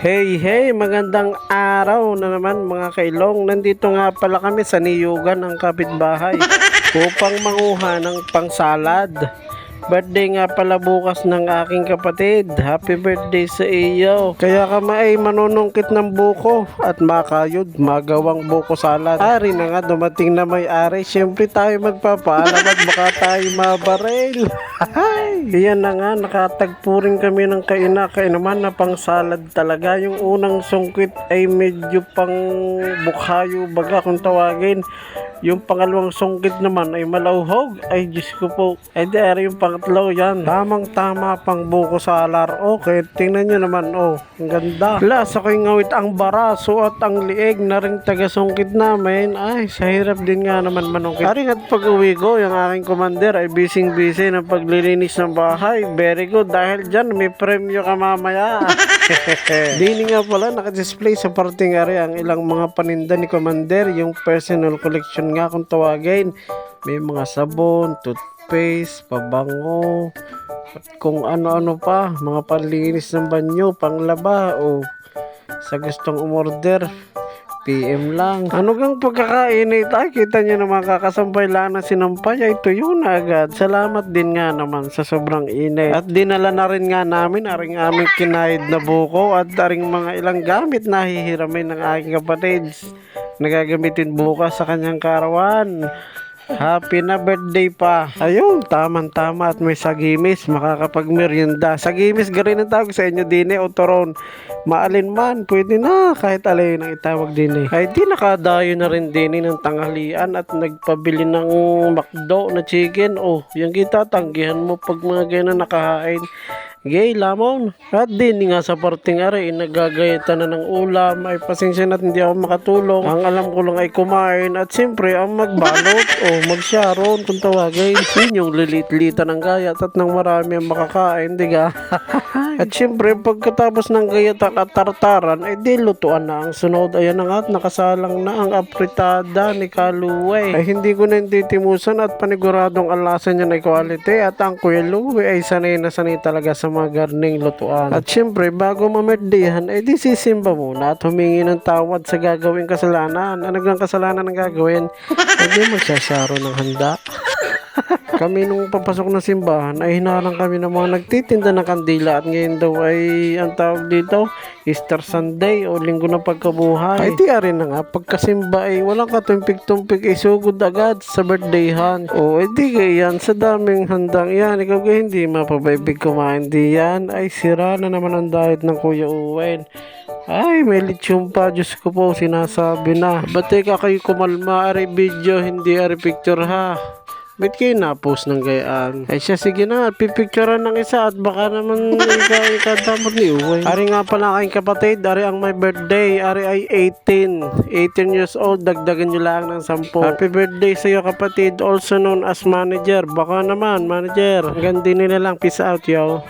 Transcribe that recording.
Hey, hey, magandang araw na naman mga kailong. Nandito nga pala kami sa niyugan ng kapitbahay upang manguha ng pangsalad. Birthday nga pala bukas ng aking kapatid. Happy birthday sa iyo. Kaya kami ay manunungkit ng buko at makayod magawang buko salad. Ari na nga dumating na may ari. Siyempre tayo magpapaalam at baka tayo mabaril. Iyan na nga, nakatagpo rin kami ng kaina kainuman na pang salad talaga. Yung unang sungkit ay medyo pang bukhayo baga kung tawagin. Yung pangalawang sungkit naman ay malauhog. Ay, Diyos ko po. Ay, di, yung pangatlo yan. Tamang tama pang buko sa alar. Okay, tingnan nyo naman. Oh, ang ganda. Las, ako'y ngawit ang baraso at ang lieg na rin taga-sungkit namin. Ay, sa hirap din nga naman manungkit. Aring at pag-uwi ko, yung aking commander ay busy-busy ng paglilinis ng bahay. Very good. Dahil dyan, may premyo ka mamaya. Dini nga pala nakadisplay sa parting area ang ilang mga paninda ni Commander, yung personal collection nga kung tawagin. May mga sabon, toothpaste, pabango, at kung ano-ano pa, mga panlinis ng banyo, panglaba, o sa gustong umorder. PM lang. Ano gang pagkakain ito? Ay, kita nyo naman kakasampay lang na sinampay. Ay, tuyo na agad. Salamat din nga naman sa sobrang init. At dinala na rin nga namin aring aming kinahid na buko at aring mga ilang gamit na hihiramin ng aking kapatid na gagamitin bukas sa kanyang karawan. Happy na birthday pa. Ayun, tamang-tama at may sagimis, makakapagmerienda. Sagimis, garin ang tawag sa inyo din eh, o toron. Maalin man, pwede na, kahit alay ang itawag din eh. Ay di nakadayo na rin din eh ng tanghalian at nagpabili ng McDo na chicken. Oh, yung kita, tanggihan mo pag mga ganyan nakahain. Gay, lamon. At din nga sa parting ari, nagagayatan na ng ulam. Ay pasensya na hindi ako makatulong. Ang alam ko lang ay kumain. At siyempre, ang magbalot o magsharon kung tawagin. Yun yung lilit-litan ng gayat at nang marami ang makakain, di ga? at siyempre, pagkatapos ng gayat at tartaran, ay di lutuan na ang sunod. Ayan na nga at nakasalang na ang apritada ni Kaluwe. Ay hindi ko na titimusan at paniguradong ang lasa niya na quality. At ang Kuya Luwe ay sanay na sanay talaga sa mga garning lutuan. At syempre, bago mamerdihan, ay di sisimba muna at humingi ng tawad sa gagawing kasalanan. Ano ang kasalanan ang gagawin? Ay di magsasyaro ng handa. Kami nung papasok ng simbahan ay hinarang kami ng mga nagtitinda ng kandila at ngayon daw ay ang tawag dito Easter Sunday o linggo ng pagkabuhay. Ay rin na nga pagkasimba ay walang katumpik-tumpik ay sugod agad sa birthdayhan. O ay di yan sa daming handang yan ikaw kaya hindi mapabaybig kumain di yan ay sira na naman ang diet ng Kuya Uwen. Ay, may lechon pa. Diyos ko po, sinasabi na. Ba't kayo kumalma? Ari video, hindi ari picture ha. Ba't kayo na-post ng gayaan? Ay siya, sige na, pipicturean ng isa at baka naman ikaw ikadamot ni Uwe. Ari nga pala aking kapatid, ari ang my birthday, ari ay 18. 18 years old, dagdagan nyo lang ng 10. Happy birthday sa iyo kapatid, also known as manager. Baka naman, manager. Din nila lang, peace out yo.